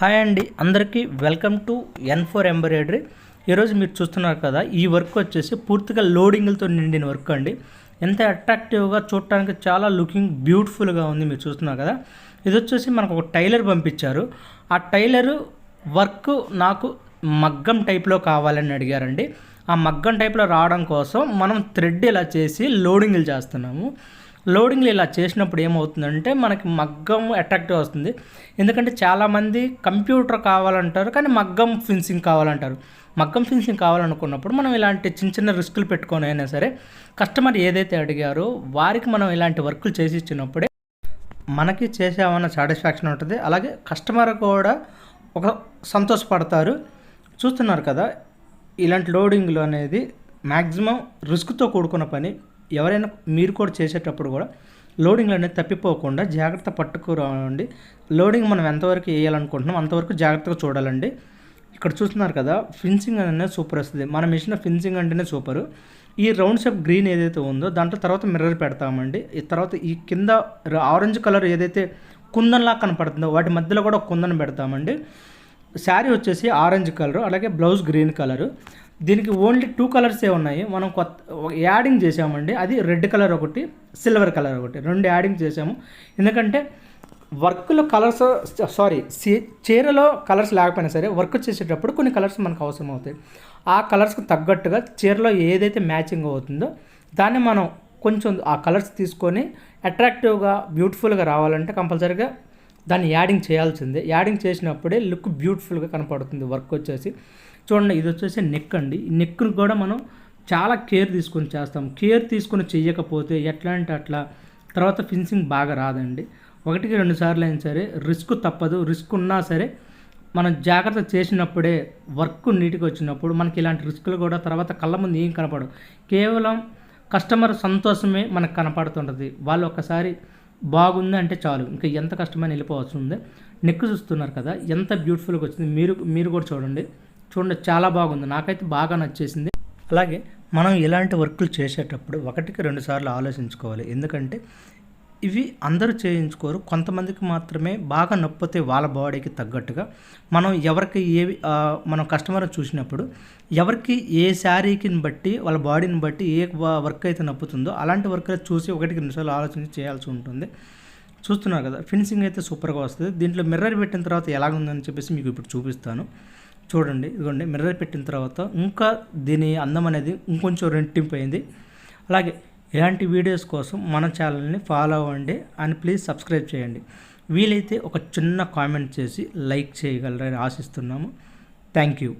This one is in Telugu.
హాయ్ అండి అందరికీ welcome to N four embroidery ఈరోజు మీరు చూస్తున్నారు కదా ఈ వర్క్ వచ్చేసి పూర్తిగా లోడింగ్లతో నిండిన వర్క్ అండి. ఎంత అట్రాక్టివ్గా చూడటానికి చాలా లుకింగ్ బ్యూటిఫుల్గా ఉంది మీరు చూస్తున్నారు కదా. ఇది వచ్చేసి మనకు ఒక టైలర్ పంపించారు. ఆ టైలరు వర్క్ నాకు మగ్గం టైప్లో కావాలని అడిగారండి. ఆ మగ్గం టైప్లో రావడం కోసం మనం థ్రెడ్ ఇలా చేసి లోడింగ్లు చేస్తున్నాము. లోడింగ్లు ఇలా చేసినప్పుడు ఏమవుతుందంటే మనకి మగ్గం అట్రాక్టివ్ వస్తుంది. ఎందుకంటే చాలామంది కంప్యూటర్ కావాలంటారు కానీ మగ్గం ఫిన్సింగ్ కావాలంటారు. మగ్గం ఫిన్సింగ్ కావాలనుకున్నప్పుడు మనం ఇలాంటి చిన్న చిన్న రిస్కులు పెట్టుకొని అయినా సరే కస్టమర్ ఏదైతే అడిగారో వారికి మనం ఇలాంటి వర్కులు చేసి ఇచ్చినప్పుడే మనకి చేసామన్న సాటిస్ఫాక్షన్ ఉంటుంది. అలాగే కస్టమర్ కూడా ఒక సంతోషపడతారు. చూస్తున్నారు కదా ఇలాంటి లోడింగ్లు అనేది మ్యాక్సిమం రిస్క్తో కూడుకున్న పని. ఎవరైనా మీరు కూడా చేసేటప్పుడు కూడా లోడింగ్లు అనేది తప్పిపోకుండా జాగ్రత్త పట్టుకురండి. లోడింగ్ మనం ఎంతవరకు వేయాలనుకుంటున్నాం అంతవరకు జాగ్రత్తగా చూడాలండి. ఇక్కడ చూస్తున్నారు కదా ఫిన్సింగ్ అనేది సూపర్ వస్తుంది. మనం వేసిన ఫిన్సింగ్ అంటేనే సూపర్. ఈ రౌండ్ షేప్ గ్రీన్ ఏదైతే ఉందో దాంట్లో తర్వాత మిర్రర్ పెడతామండి. ఈ తర్వాత ఈ కింద ఆరెంజ్ కలర్ ఏదైతే కుందన్లా కనపడుతుందో వాటి మధ్యలో కూడా కుందన్ పెడతామండి. శారీ వచ్చేసి ఆరెంజ్ కలర్ అలాగే బ్లౌజ్ గ్రీన్ కలరు. దీనికి ఓన్లీ టూ కలర్సే ఉన్నాయి. మనం కొత్త యాడింగ్ చేసామండి అది రెడ్ కలర్ ఒకటి సిల్వర్ కలర్ ఒకటి. రెండు యాడింగ్ చేసాము ఎందుకంటే వర్క్లో కలర్స్ సారీ చీరలో కలర్స్ లేకపోయినా సరే వర్క్ చేసేటప్పుడు కొన్ని కలర్స్ మనకు అవసరం అవుతాయి ఆ కలర్స్కి తగ్గట్టుగా చీరలో ఏదైతే మ్యాచింగ్ అవుతుందో దాన్ని మనం కొంచెం ఆ కలర్స్ తీసుకొని అట్రాక్టివ్గా బ్యూటిఫుల్గా రావాలంటే కంపల్సరీగా దాన్ని యాడింగ్ చేయాల్సిందే. యాడింగ్ చేసినప్పుడే లుక్ బ్యూటిఫుల్గా కనపడుతుంది వర్క్ వచ్చేసి. చూడండి ఇది వచ్చేసి నెక్ అండి. ఈ నెక్ను కూడా మనం చాలా కేర్ తీసుకొని చేస్తాం. కేర్ తీసుకొని చేయకపోతే ఎట్లా అంటే అట్లా తర్వాత ఫిన్సింగ్ బాగా రాదండి. ఒకటికి రెండు సార్లు అయినా సరే రిస్క్ తప్పదు. రిస్క్ ఉన్నా సరే మనం జాగ్రత్త చేసినప్పుడే వర్క్ నీట్గా వచ్చినప్పుడు మనకి ఇలాంటి రిస్కులు కూడా తర్వాత కళ్ళ ముందు ఏం కనపడవు. కేవలం కస్టమర్ సంతోషమే మనకు కనపడుతుంటుంది. వాళ్ళు ఒకసారి బాగుంది అంటే చాలు. ఇంకా ఎంత కష్టమైన వెళ్ళిపోవచ్చు ఉంది. నెక్ చూస్తున్నారు కదా ఎంత బ్యూటిఫుల్గా వచ్చింది. మీరు మీరు కూడా చూడండి. చూడండి చాలా బాగుంది. నాకైతే బాగా నచ్చేసింది. అలాగే మనం ఇలాంటి వర్కులు చేసేటప్పుడు ఒకటికి రెండు సార్లు ఆలోచించుకోవాలి. ఎందుకంటే ఇవి అందరూ చేయించుకోరు. కొంతమందికి మాత్రమే బాగా నొప్పితే వాళ్ళ బాడీకి తగ్గట్టుగా మనం ఎవరికి ఏ మనం కస్టమర్ చూసినప్పుడు ఎవరికి ఏ శారీకిని బట్టి వాళ్ళ బాడీని బట్టి ఏ వర్క్ అయితే నప్పుతుందో అలాంటి వర్క్ చూసి ఒకటికి రెండుసార్లు ఆలోచించి చేయాల్సి ఉంటుంది. చూస్తున్నారు కదా ఫినిషింగ్ అయితే సూపర్గా వస్తుంది. దీంట్లో మిర్రర్ పెట్టిన తర్వాత ఎలాగుందని చెప్పేసి మీకు ఇప్పుడు చూపిస్తాను. చూడండి ఇదిగోండి మిర్రర్ పెట్టిన తర్వాత ఇంకా దీని అందం అనేది ఇంకొంచెం రెంటింపోయింది అలాగే ఇలాంటి వీడియోస్ కోసం మన ఛానల్ని ఫాలో అవ్వండి అండ్ ప్లీజ్ సబ్స్క్రైబ్ చేయండి. వీలైతే ఒక చిన్న కామెంట్ చేసి లైక్ చేయగలరని ఆశిస్తున్నాము. Thank you